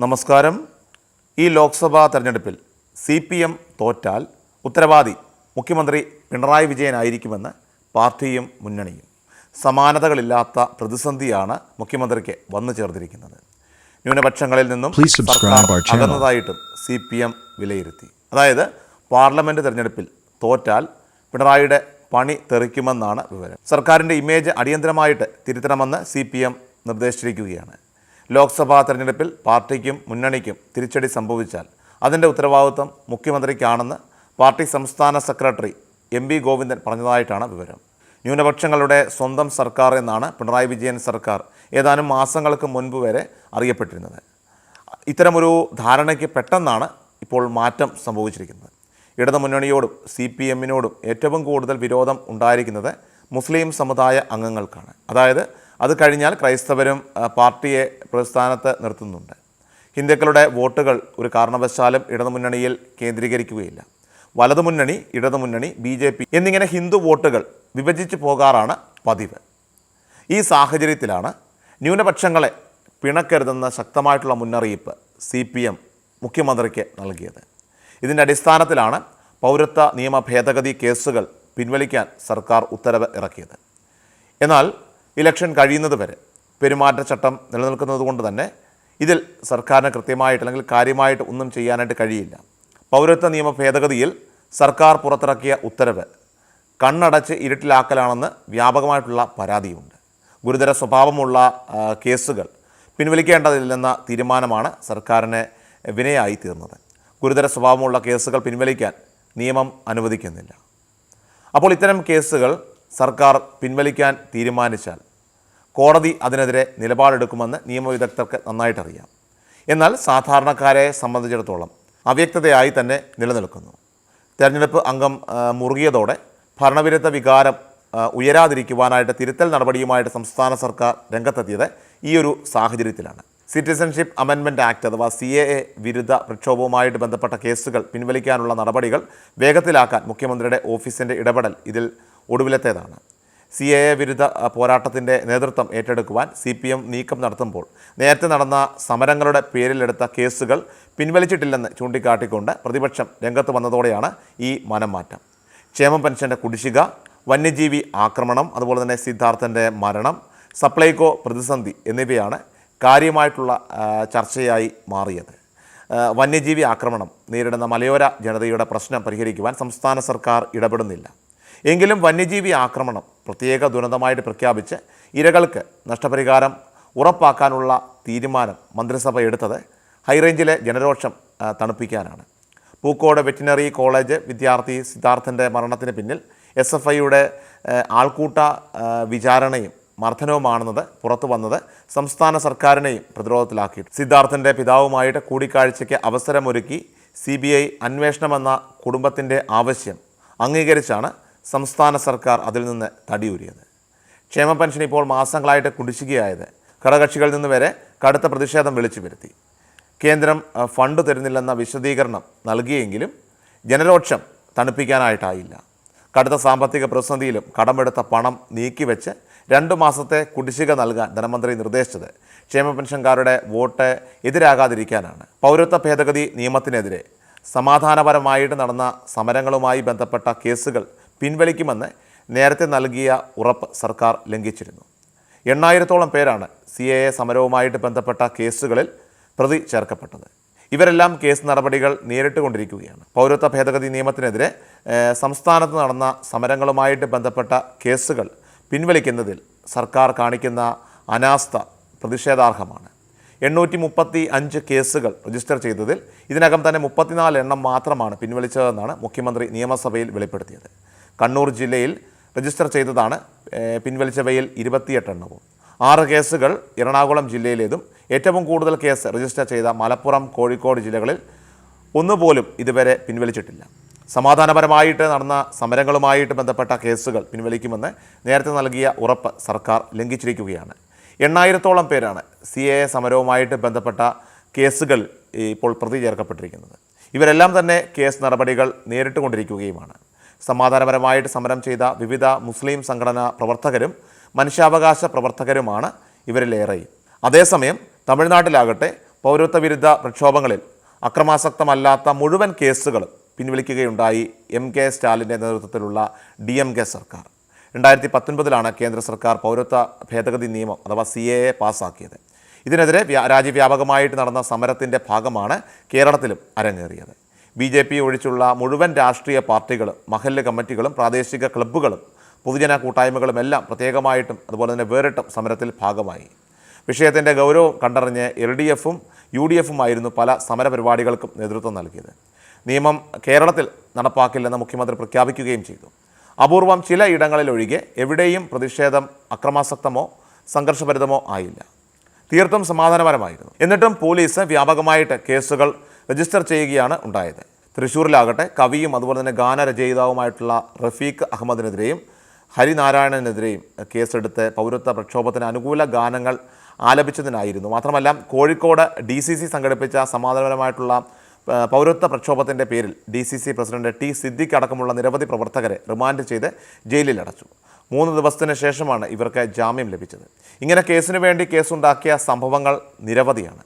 നമസ്കാരം. ഈ ലോക്സഭാ തെരഞ്ഞെടുപ്പിൽ സി പി എം തോറ്റാൽ ഉത്തരവാദി മുഖ്യമന്ത്രി പിണറായി വിജയനായിരിക്കുമെന്ന് പാർട്ടിയും മുന്നണിയും. സമാനതകളില്ലാത്ത പ്രതിസന്ധിയാണ് മുഖ്യമന്ത്രിക്ക് വന്നു ചേർന്നിരിക്കുന്നത്. ന്യൂനപക്ഷങ്ങളിൽ നിന്നും അകന്നതായിട്ടും സി പി എം വിലയിരുത്തി. അതായത് പാർലമെന്റ് തെരഞ്ഞെടുപ്പിൽ തോറ്റാൽ പിണറായിയുടെ പണി തെറിക്കുമെന്നാണ് വിവരം. സർക്കാരിന്റെ ഇമേജ് അടിയന്തരമായിട്ട് തിരുത്തണമെന്ന് സി പി എം നിർദ്ദേശിച്ചിരിക്കുകയാണ്. ലോക്സഭാ തെരഞ്ഞെടുപ്പിൽ പാർട്ടിക്കും മുന്നണിക്കും തിരിച്ചടി സംഭവിച്ചാൽ അതിന്റെ ഉത്തരവാദിത്വം മുഖ്യമന്ത്രിക്കാണെന്ന് പാർട്ടി സംസ്ഥാന സെക്രട്ടറി എം വി ഗോവിന്ദൻ പറഞ്ഞതായിട്ടാണ് വിവരം. ന്യൂനപക്ഷങ്ങളുടെ സ്വന്തം സർക്കാർ എന്നാണ് പിണറായി വിജയൻ സർക്കാർ ഏതാനും മാസങ്ങൾക്ക് മുൻപ് വരെ അറിയപ്പെട്ടിരുന്നത്. ഇത്തരമൊരു ധാരണയ്ക്ക് പെട്ടെന്നാണ് ഇപ്പോൾ മാറ്റം സംഭവിച്ചിരിക്കുന്നത്. ഇടതു മുന്നണിയോടും സി പി എമ്മിനോടും ഏറ്റവും കൂടുതൽ വിരോധം ഉണ്ടായിരിക്കുന്നത് മുസ്ലിം സമുദായ അംഗങ്ങൾക്കാണ്. അതായത് അത് കഴിഞ്ഞാൽ ക്രൈസ്തവരും പാർട്ടിയെ പ്രസ്ഥാനത്ത് നിർത്തുന്നുണ്ട്. ഹിന്ദുക്കളുടെ വോട്ടുകൾ ഒരു കാരണവശാലും ഇടതുമുന്നണിയിൽ കേന്ദ്രീകരിക്കുകയില്ല. വലതുമുന്നണി ഇടതുമുന്നണി ബി ജെ പി എന്നിങ്ങനെ ഹിന്ദു വോട്ടുകൾ വിഭജിച്ച് പോകാറാണ് പതിവ്. ഈ സാഹചര്യത്തിലാണ് ന്യൂനപക്ഷങ്ങളെ പിണക്കരുതെന്ന ശക്തമായിട്ടുള്ള മുന്നറിയിപ്പ് സി പി എം മുഖ്യമന്ത്രിക്ക് നൽകിയത്. ഇതിന്റെ അടിസ്ഥാനത്തിലാണ് പൗരത്വ നിയമ ഭേദഗതി കേസുകൾ പിൻവലിക്കാൻ സർക്കാർ ഉത്തരവ് ഇറക്കിയത്. എന്നാൽ ഇലക്ഷൻ കഴിയുന്നത് വരെ പെരുമാറ്റച്ചട്ടം നിലനിൽക്കുന്നത് കൊണ്ട് തന്നെ ഇതിൽ സർക്കാരിന് കൃത്യമായിട്ട് അല്ലെങ്കിൽ കാര്യമായിട്ട് ഒന്നും ചെയ്യാനായിട്ട് കഴിയില്ല. പൗരത്വ നിയമ ഭേദഗതിയിൽ സർക്കാർ പുറത്തിറക്കിയ ഉത്തരവ് കണ്ണടച്ച് ഇരുട്ടിലാക്കലാണെന്ന് വ്യാപകമായിട്ടുള്ള പരാതിയുണ്ട്. ഗുരുതര സ്വഭാവമുള്ള കേസുകൾ പിൻവലിക്കേണ്ടതില്ലെന്ന തീരുമാനമാണ് സർക്കാരിന് വിനയായി തീർന്നത്. ഗുരുതര സ്വഭാവമുള്ള കേസുകൾ പിൻവലിക്കാൻ നിയമം അനുവദിക്കുന്നില്ല. അപ്പോൾ ഇത്തരം കേസുകൾ സർക്കാർ പിൻവലിക്കാൻ തീരുമാനിച്ചാൽ കോടതി അതിനെതിരെ നിലപാടെടുക്കുമെന്ന് നിയമവിദഗ്ധർക്ക് നന്നായിട്ടറിയാം. എന്നാൽ സാധാരണക്കാരെ സംബന്ധിച്ചിടത്തോളം അവ്യക്തതയായി തന്നെ നിലനിൽക്കുന്നു. തെരഞ്ഞെടുപ്പ് അംഗം മുറുകിയതോടെ ഭരണവിരുദ്ധ വികാരം ഉയരാതിരിക്കുവാനായിട്ട് തിരുത്തൽ നടപടിയുമായിട്ട് സംസ്ഥാന സർക്കാർ രംഗത്തെത്തിയത് ഈ ഒരു സാഹചര്യത്തിലാണ്. സിറ്റിസൺഷിപ്പ് അമെൻമെന്റ് ആക്ട് അഥവാ സി എ എ വിരുദ്ധ പ്രക്ഷോഭവുമായിട്ട് ബന്ധപ്പെട്ട കേസുകൾ പിൻവലിക്കാനുള്ള നടപടികൾ വേഗത്തിലാക്കാൻ മുഖ്യമന്ത്രിയുടെ ഓഫീസിന്റെ ഇടപെടൽ ഇതിൽ ഒടുവിലത്തേതാണ്. സി എ എ വിരുദ്ധ പോരാട്ടത്തിന്റെ നേതൃത്വം ഏറ്റെടുക്കുവാൻ സി പി എം നീക്കം നടത്തുമ്പോൾ നേരത്തെ നടന്ന സമരങ്ങളുടെ പേരിലെടുത്ത കേസുകൾ പിൻവലിച്ചിട്ടില്ലെന്ന് ചൂണ്ടിക്കാട്ടിക്കൊണ്ട് പ്രതിപക്ഷം രംഗത്ത് വന്നതോടെയാണ് ഈ മനംമാറ്റം. ക്ഷേമ പെൻഷന്റെ കുടിശ്ശിക വന്യജീവി ആക്രമണം അതുപോലെ തന്നെ സിദ്ധാർത്ഥന്റെ മരണം സപ്ലൈകോ പ്രതിസന്ധി എന്നിവയാണ് കാര്യമായിട്ടുള്ള ചർച്ചയായി മാറിയത്. വന്യജീവി ആക്രമണം നേരിടുന്ന മലയോര ജനതയുടെ പ്രശ്നം പരിഹരിക്കുവാൻ സംസ്ഥാന സർക്കാർ ഇടപെടുന്നില്ല. എങ്കിലും വന്യജീവി ആക്രമണം പ്രത്യേക ദുരന്തമായിട്ട് പ്രഖ്യാപിച്ച് ഇരകൾക്ക് നഷ്ടപരിഹാരം ഉറപ്പാക്കാനുള്ള തീരുമാനം മന്ത്രിസഭ എടുത്തത് ഹൈറേഞ്ചിലെ ജനരോഷം തണുപ്പിക്കാനാണ്. പൂക്കോട് വെറ്റിനറി കോളേജ് വിദ്യാർത്ഥി സിദ്ധാർത്ഥന്റെ മരണത്തിന് പിന്നിൽ എസ് എഫ് ഐയുടെ ആൾക്കൂട്ട വിചാരണയും മർദ്ദനവുമാണെന്നത് പുറത്തു വന്നത് സംസ്ഥാന സർക്കാരിനെയും പ്രതിരോധത്തിലാക്കി സിദ്ധാർത്ഥന്റെ പിതാവുമായിട്ട് കൂടിക്കാഴ്ചയ്ക്ക് അവസരമൊരുക്കി സി ബി ഐ അന്വേഷണമെന്ന കുടുംബത്തിന്റെ ആവശ്യം അംഗീകരിച്ചാണ് സംസ്ഥാന സർക്കാർ അതിൽ നിന്ന് തടിയൂരിയത്. ക്ഷേമ പെൻഷൻ ഇപ്പോൾ മാസങ്ങളായിട്ട് കുടിശ്ശികയായത്. ഘടകക്ഷികളിൽ നിന്ന് വരെ കടുത്ത പ്രതിഷേധം വിളിച്ചു വരുത്തി. കേന്ദ്രം ഫണ്ട് തരുന്നില്ലെന്ന വിശദീകരണം നൽകിയെങ്കിലും ജനരോക്ഷം തണുപ്പിക്കാനായിട്ടായില്ല. കടുത്ത സാമ്പത്തിക പ്രതിസന്ധിയിലും കടമെടുത്ത പണം നീക്കിവെച്ച് രണ്ട് മാസത്തെ കുടിശ്ശിക നൽകാൻ ധനമന്ത്രി നിർദ്ദേശിച്ചത് ക്ഷേമ പെൻഷൻകാരുടെ വോട്ട് എതിരാകാതിരിക്കാനാണ്. പൗരത്വ ഭേദഗതി നിയമത്തിനെതിരെ സമാധാനപരമായിട്ട് നടന്ന സമരങ്ങളുമായി ബന്ധപ്പെട്ട കേസുകൾ പിൻവലിക്കുമെന്ന് നേരത്തെ നൽകിയ ഉറപ്പ് സർക്കാർ ലംഘിച്ചിരുന്നു. എണ്ണായിരത്തോളം പേരാണ് സി എ എ സമരവുമായിട്ട് ബന്ധപ്പെട്ട കേസുകളിൽ പ്രതി ചേർക്കപ്പെട്ടത്. ഇവരെല്ലാം കേസ് നടപടികൾ നേരിട്ടുകൊണ്ടിരിക്കുകയാണ്. പൗരത്വ ഭേദഗതി നിയമത്തിനെതിരെ സംസ്ഥാനത്ത് നടന്ന സമരങ്ങളുമായിട്ട് ബന്ധപ്പെട്ട കേസുകൾ പിൻവലിക്കുന്നതിൽ സർക്കാർ കാണിക്കുന്ന അനാസ്ഥ പ്രതിഷേധാർഹമാണ്. എണ്ണൂറ്റി മുപ്പത്തി അഞ്ച് കേസുകൾ രജിസ്റ്റർ ചെയ്തതിൽ ഇതിനകം തന്നെ മുപ്പത്തിനാല് എണ്ണം മാത്രമാണ് പിൻവലിച്ചതെന്നാണ് മുഖ്യമന്ത്രി നിയമസഭയിൽ വെളിപ്പെടുത്തിയത്. കണ്ണൂർ ജില്ലയിൽ രജിസ്റ്റർ ചെയ്തതാണ്. പിൻവലിച്ചവയിൽ ഇരുപത്തിയെട്ട് എണ്ണവും ആറ് കേസുകൾ എറണാകുളം ജില്ലയിലേതും. ഏറ്റവും കൂടുതൽ കേസ് രജിസ്റ്റർ ചെയ്ത മലപ്പുറം കോഴിക്കോട് ജില്ലകളിൽ ഒന്നുപോലും ഇതുവരെ പിൻവലിച്ചിട്ടില്ല. സമാധാനപരമായിട്ട് നടന്ന സമരങ്ങളുമായിട്ട് ബന്ധപ്പെട്ട കേസുകൾ പിൻവലിക്കുമെന്ന് നേരത്തെ നൽകിയ ഉറപ്പ് സർക്കാർ ലംഘിച്ചിരിക്കുകയാണ്. എണ്ണായിരത്തോളം പേരാണ് സി എ സമരവുമായിട്ട് ബന്ധപ്പെട്ട കേസുകൾ ഇപ്പോൾ പ്രതി ചേർക്കപ്പെട്ടിരിക്കുന്നത്. ഇവരെല്ലാം തന്നെ കേസ് നടപടികൾ നേരിട്ടുകൊണ്ടിരിക്കുകയുമാണ്. സമാധാനപരമായിട്ട് സമരം ചെയ്ത വിവിധ മുസ്ലിം സംഘടനാ പ്രവർത്തകരും മനുഷ്യാവകാശ പ്രവർത്തകരുമാണ് ഇവരിലേറെയും അതേസമയം തമിഴ്നാട്ടിലാകട്ടെ പൗരത്വ വിരുദ്ധ പ്രക്ഷോഭങ്ങളിൽ അക്രമാസക്തമല്ലാത്ത മുഴുവൻ കേസുകളും പിൻവലിക്കുകയുണ്ടായി എം കെ സ്റ്റാലിന്റെ നേതൃത്വത്തിലുള്ള ഡി എം കെ സർക്കാർ. രണ്ടായിരത്തി പത്തൊൻപതിലാണ് കേന്ദ്ര സർക്കാർ പൗരത്വ ഭേദഗതി നിയമം അഥവാ സി എ എ പാസ്സാക്കിയത് ഇതിനെതിരെ രാജ്യവ്യാപകമായിട്ട് നടന്ന സമരത്തിന്റെ ഭാഗമാണ് കേരളത്തിലും അരങ്ങേറിയത്. ബി ജെ പി ഒഴിച്ചുള്ള മുഴുവൻ രാഷ്ട്രീയ പാർട്ടികളും മഹല്ല് കമ്മിറ്റികളും പ്രാദേശിക ക്ലബ്ബുകളും പൊതുജന കൂട്ടായ്മകളും എല്ലാം പ്രത്യേകമായിട്ടും അതുപോലെ തന്നെ വേറിട്ടും സമരത്തിൽ ഭാഗമായി. വിഷയത്തിന്റെ ഗൗരവം കണ്ടറിഞ്ഞ് എൽ ഡി എഫും യു ഡി എഫുമായിരുന്നു പല സമരപരിപാടികൾക്കും നേതൃത്വം നൽകിയത്. നിയമം കേരളത്തിൽ നടപ്പാക്കില്ലെന്ന് മുഖ്യമന്ത്രി പ്രഖ്യാപിക്കുകയും ചെയ്തു. അപൂർവം ചില ഇടങ്ങളിലൊഴികെ എവിടെയും പ്രതിഷേധം അക്രമാസക്തമോ സംഘർഷഭരിതമോ ആയില്ല. തീർത്ഥം സമാധാനപരമായിരുന്നു. എന്നിട്ടും പോലീസ് വ്യാപകമായിട്ട് കേസുകൾ രജിസ്റ്റർ ചെയ്യുകയാണ് ഉണ്ടായത്. തൃശ്ശൂരിലാകട്ടെ കവിയും അതുപോലെ തന്നെ ഗാനരചയിതാവുമായിട്ടുള്ള റഫീഖ് അഹമ്മദിനെതിരെയും ഹരിനാരായണനെതിരെയും കേസെടുത്ത് പൗരത്വ പ്രക്ഷോഭത്തിന് അനുകൂല ഗാനങ്ങൾ ആലപിച്ചതിനായിരുന്നു. മാത്രമല്ല കോഴിക്കോട് ഡി സി സി സംഘടിപ്പിച്ച സമാധാനപരമായിട്ടുള്ള പൗരത്വ പ്രക്ഷോഭത്തിന്റെ പേരിൽ D C C president T Siddique അടക്കമുള്ള നിരവധി പ്രവർത്തകരെ റിമാൻഡ് ചെയ്ത് ജയിലിൽ അടച്ചു മൂന്ന് ദിവസത്തിന് ശേഷമാണ് ഇവർക്ക് ജാമ്യം ലഭിച്ചത്. ഇങ്ങനെ കേസിനു വേണ്ടി കേസുണ്ടാക്കിയ സംഭവങ്ങൾ നിരവധിയാണ്.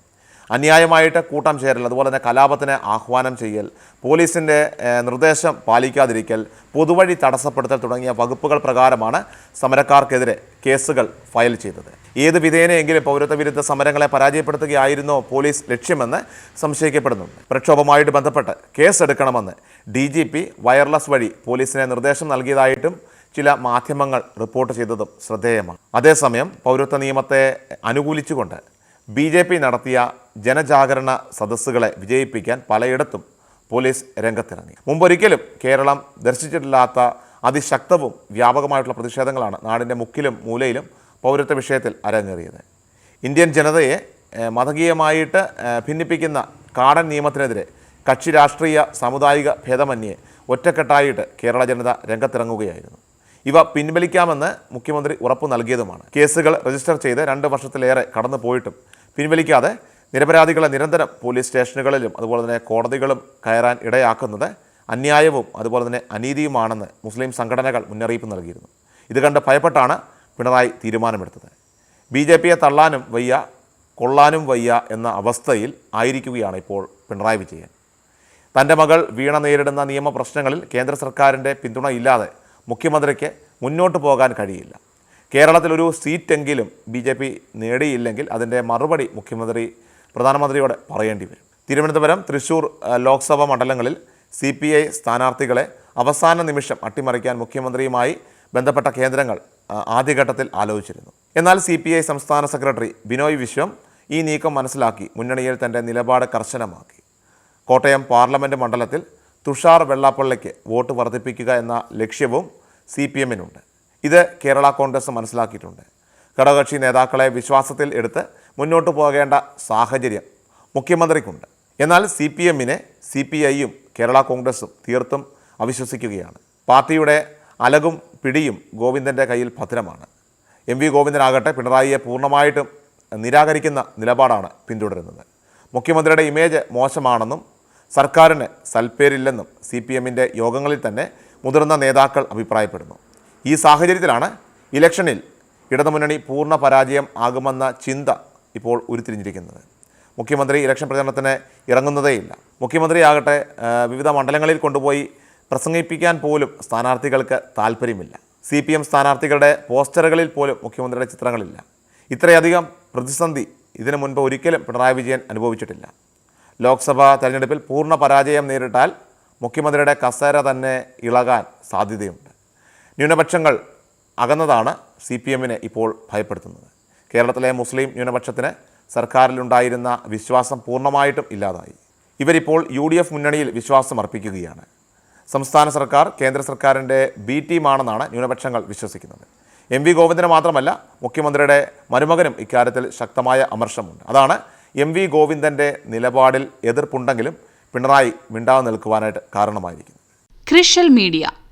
അന്യായമായിട്ട് കൂട്ടം ചേരൽ അതുപോലെ തന്നെ കലാപത്തിന് ആഹ്വാനം ചെയ്യൽ പോലീസിന്റെ നിർദ്ദേശം പാലിക്കാതിരിക്കൽ പൊതുവഴി തടസ്സപ്പെടുത്തൽ തുടങ്ങിയ വകുപ്പുകൾ പ്രകാരമാണ് സമരക്കാർക്കെതിരെ കേസുകൾ ഫയൽ ചെയ്തത്. ഏത് വിധേനയെങ്കിലും പൗരത്വ വിരുദ്ധ സമരങ്ങളെ പരാജയപ്പെടുത്തുകയായിരുന്നോ പോലീസ് ലക്ഷ്യമെന്ന് സംശയിക്കപ്പെടുന്നുണ്ട്. പ്രക്ഷോഭവുമായിട്ട് ബന്ധപ്പെട്ട് കേസെടുക്കണമെന്ന് ഡി ജി പി വയർലെസ് വഴി പോലീസിന് നിർദ്ദേശം നൽകിയതായിട്ടും ചില മാധ്യമങ്ങൾ റിപ്പോർട്ട് ചെയ്തതും ശ്രദ്ധേയമാണ്. അതേസമയം പൗരത്വ നിയമത്തെ അനുകൂലിച്ചുകൊണ്ട് ബി ജെ പി നടത്തിയ ജനജാഗരണ സദസ്സുകളെ വിജയിപ്പിക്കാൻ പലയിടത്തും പോലീസ് രംഗത്തിറങ്ങി. മുമ്പൊരിക്കലും കേരളം ദർശിച്ചിട്ടില്ലാത്ത അതിശക്തവും വ്യാപകമായിട്ടുള്ള പ്രതിഷേധങ്ങളാണ് നാടിന്റെ മുക്കിലും മൂലയിലും പൗരത്വ വിഷയത്തിൽ അരങ്ങേറിയത്. ഇന്ത്യൻ ജനതയെ മതകീയമായിട്ട് ഭിന്നിപ്പിക്കുന്ന കാടൻ നിയമത്തിനെതിരെ കക്ഷി രാഷ്ട്രീയ സാമുദായിക ഭേദമന്യേ ഒറ്റക്കെട്ടായിട്ട് കേരള ജനത രംഗത്തിറങ്ങുകയായിരുന്നു. ഇവ പിൻവലിക്കാമെന്ന് മുഖ്യമന്ത്രി ഉറപ്പു നൽകിയതുമാണ്. കേസുകൾ രജിസ്റ്റർ ചെയ്ത് രണ്ട് വർഷത്തിലേറെ കടന്നു പോയിട്ടും പിൻവലിക്കാതെ നിരപരാധികളെ നിരന്തരം പോലീസ് സ്റ്റേഷനുകളിലും അതുപോലെ തന്നെ കോടതികളും കയറാൻ ഇടയാക്കുന്നത് അന്യായവും അതുപോലെ തന്നെ അനീതിയുമാണെന്ന് മുസ്ലിം സംഘടനകൾ മുന്നറിയിപ്പ് നൽകിയിരുന്നു. ഇത് കണ്ട് ഭയപ്പെട്ടാണ് പിണറായി തീരുമാനമെടുത്തത്. ബി ജെ പിയെ തള്ളാനും വയ്യ കൊള്ളാനും വയ്യ എന്ന അവസ്ഥയിൽ ആയിരിക്കുകയാണ് ഇപ്പോൾ പിണറായി വിജയൻ. തന്റെ മകൾ വീണ നേരിടുന്ന നിയമ പ്രശ്നങ്ങളിൽ കേന്ദ്ര സർക്കാരിന്റെ പിന്തുണയില്ലാതെ മുഖ്യമന്ത്രിക്ക് മുന്നോട്ട് പോകാൻ കഴിയില്ല. കേരളത്തിലൊരു സീറ്റെങ്കിലും ബി ജെ പി നേടിയില്ലെങ്കിൽ അതിന്റെ മറുപടി മുഖ്യമന്ത്രി പ്രധാനമന്ത്രിയോട് പറയേണ്ടി വരും. തിരുവനന്തപുരം തൃശൂർ ലോക്സഭാ മണ്ഡലങ്ങളിൽ സി പി ഐ സ്ഥാനാർത്ഥികളെ അവസാന നിമിഷം അട്ടിമറിക്കാൻ മുഖ്യമന്ത്രിയുമായി ബന്ധപ്പെട്ട കേന്ദ്രങ്ങൾ ആദ്യഘട്ടത്തിൽ ആലോചിച്ചിരുന്നു. എന്നാൽ സി പി ഐ സംസ്ഥാന സെക്രട്ടറി ബിനോയ് വിശ്വം ഈ നീക്കം മനസ്സിലാക്കി മുന്നണിയിൽ തന്റെ നിലപാട് കർശനമാക്കി. കോട്ടയം പാർലമെന്റ് മണ്ഡലത്തിൽ തുഷാർ വെള്ളാപ്പള്ളിക്ക് വോട്ട് വർദ്ധിപ്പിക്കുക എന്ന ലക്ഷ്യവും സി പി എമ്മിനുണ്ട്. ഇത് കേരള കോൺഗ്രസ് മനസ്സിലാക്കിയിട്ടുണ്ട്. ഘടകകക്ഷി നേതാക്കളെ വിശ്വാസത്തിൽ എടുത്ത് മുന്നോട്ട് പോകേണ്ട സാഹചര്യം മുഖ്യമന്ത്രിക്കുണ്ട്. എന്നാൽ സി പി എമ്മിനെ സി പി ഐയും കേരള കോൺഗ്രസും തീർത്തും അവിശ്വസിക്കുകയാണ്. പാർട്ടിയുടെ അലകും പിടിയും ഗോവിന്ദന്റെ കയ്യിൽ ഭദ്രമാണ്. എം വി ഗോവിന്ദനാകട്ടെ പിണറായിയെ പൂർണമായിട്ടും നിരാകരിക്കുന്ന നിലപാടാണ് പിന്തുടരുന്നത്. മുഖ്യമന്ത്രിയുടെ ഇമേജ് മോശമാണെന്നും സർക്കാരിന് സൽപ്പേരില്ലെന്നും സി പി എമ്മിന്റെ യോഗങ്ങളിൽ തന്നെ മുതിർന്ന നേതാക്കൾ അഭിപ്രായപ്പെടുന്നു. ഈ സാഹചര്യത്തിലാണ് ഇലക്ഷനിൽ ഇടതുമുന്നണി പൂർണ പരാജയം ആകുമെന്ന ചിന്ത ഇപ്പോൾ ഉരുത്തിരിഞ്ഞിരിക്കുന്നത്. മുഖ്യമന്ത്രി ഇലക്ഷൻ പ്രചരണത്തിന് ഇറങ്ങുന്നതേയില്ല. മുഖ്യമന്ത്രിയാകട്ടെ വിവിധ മണ്ഡലങ്ങളിൽ കൊണ്ടുപോയി പ്രസംഗിപ്പിക്കാൻ പോലും സ്ഥാനാർത്ഥികൾക്ക് താല്പര്യമില്ല സി പി എം സ്ഥാനാർത്ഥികളുടെ പോസ്റ്ററുകളിൽ പോലും മുഖ്യമന്ത്രിയുടെ ചിത്രങ്ങളില്ല. ഇത്രയധികം പ്രതിസന്ധി ഇതിനു മുൻപ് ഒരിക്കലും പിണറായി വിജയൻ അനുഭവിച്ചിട്ടില്ല. ലോക്സഭാ തെരഞ്ഞെടുപ്പിൽ പൂർണ പരാജയം നേരിട്ടാൽ മുഖ്യമന്ത്രിയുടെ കസേര തന്നെ ഇളകാൻ സാധ്യതയുണ്ട്. ന്യൂനപക്ഷങ്ങൾ അകന്നതാണ് സി പി എമ്മിനെ ഇപ്പോൾ ഭയപ്പെടുത്തുന്നത്. കേരളത്തിലെ മുസ്ലിം ന്യൂനപക്ഷത്തിന് സർക്കാരിലുണ്ടായിരുന്ന വിശ്വാസം പൂർണമായിട്ടും ഇല്ലാതായി. ഇവരിപ്പോൾ യു ഡി എഫ് മുന്നണിയിൽ വിശ്വാസം അർപ്പിക്കുകയാണ്. സംസ്ഥാന സർക്കാർ കേന്ദ്ര സർക്കാരിന്റെ ബി ടീമാണെന്നാണ് ന്യൂനപക്ഷങ്ങൾ വിശ്വസിക്കുന്നത്. എം വി ഗോവിന്ദന് മാത്രമല്ല മുഖ്യമന്ത്രിയുടെ മരുമകനും ഇക്കാര്യത്തിൽ ശക്തമായ അമർഷമുണ്ട്. അതാണ് എം വി ഗോവിന്ദന്റെ നിലപാടിൽ എതിർപ്പുണ്ടെങ്കിലും പിണറായി മിണ്ടാതെ നിൽക്കുവാനായിട്ട് കാരണമായിരിക്കുന്നത്. ക്രിഷ്യൽ മീഡിയ